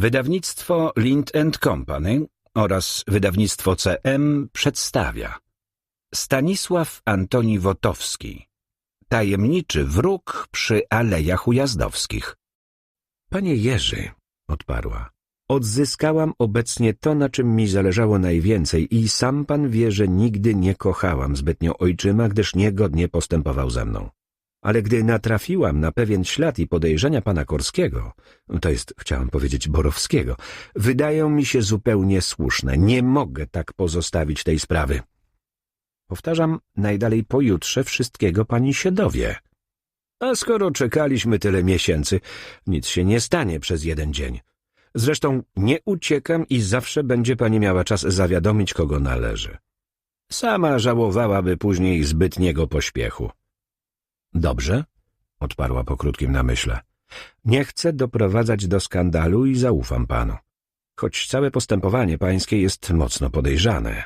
Wydawnictwo Lind Company oraz wydawnictwo CM przedstawia Stanisław Antoni Wotowski Tajemniczy wróg przy Alejach Ujazdowskich Panie Jerzy, odparła, odzyskałam obecnie to, na czym mi zależało najwięcej i sam pan wie, że nigdy nie kochałam zbytnio ojczyma, gdyż niegodnie postępował ze mną. Ale gdy natrafiłam na pewien ślad i podejrzenia pana Korskiego, to jest, chciałam powiedzieć, Borowskiego, wydają mi się zupełnie słuszne. Nie mogę tak pozostawić tej sprawy. Powtarzam, najdalej pojutrze wszystkiego pani się dowie. A skoro czekaliśmy tyle miesięcy, nic się nie stanie przez jeden dzień. Zresztą nie uciekam i zawsze będzie pani miała czas zawiadomić, kogo należy. Sama żałowałaby później zbytniego pośpiechu. Dobrze, odparła po krótkim namyśle. Nie chcę doprowadzać do skandalu i zaufam panu. Choć całe postępowanie pańskie jest mocno podejrzane.